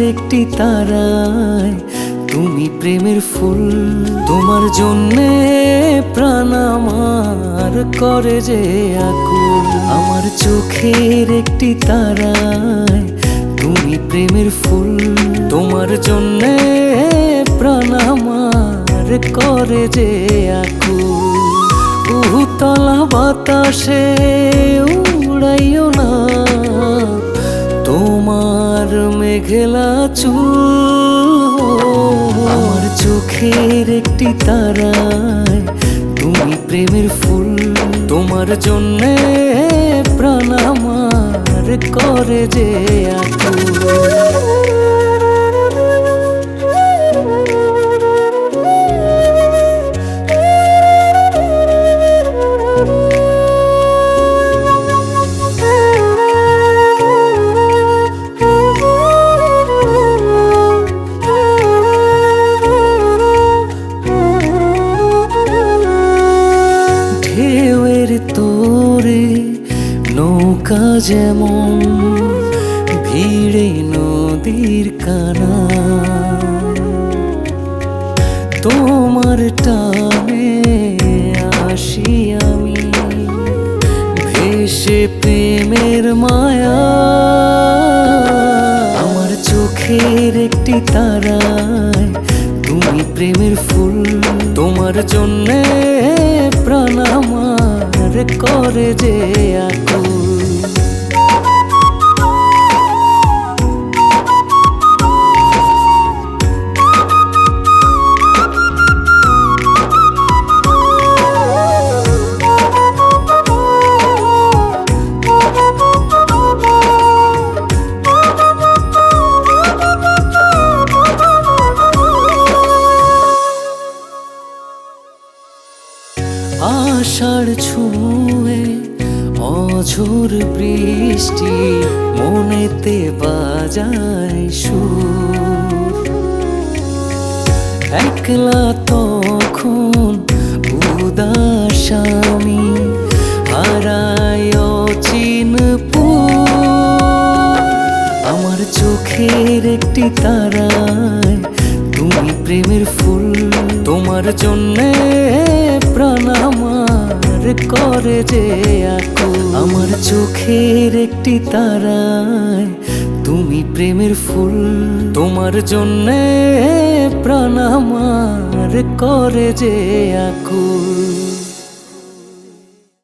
একটি তারায় তুমি প্রেমের ফুল, তোমার জন্যে প্রাণ আমার করে যে আকুল। আমার চোখের একটি তারায় তুমি প্রেমের ফুল, তোমার জন্যে প্রাণ আমার করে যে আকুল। উতলা বাতাসে উড়াইও না। মেঘেলা চুল। আমার চোখের একটি তারায় তুমি প্রেমের ফুল। তোমার জন্যে প্রাণ আমার করে যে আকুল যেমন ভিড়ে নদীর কানা। তোমার টানে আসি আমি, ভেসে প্রেমের মায়া। আমার চোখের একটি তারায় তুমি প্রেমের ফুল, তোমার জন্যে প্রাণ আমার করে যে আকুল। আষাঢ় ছুঁয়ে অঝোর বৃষ্টি মনেতে বাজায় সুর। একলা তখন উদাস আমি হারায় চিনপুর আমার চোখের একটি তারায় তুমি প্রেমের ফুল, তোমার জন্যে প্রাণ আমার। করে যে আকু। আমার চোখের একটি তারায় তুমি প্রেমের ফুল। তোমার জন্য প্রাণ আমার করে যে আকুল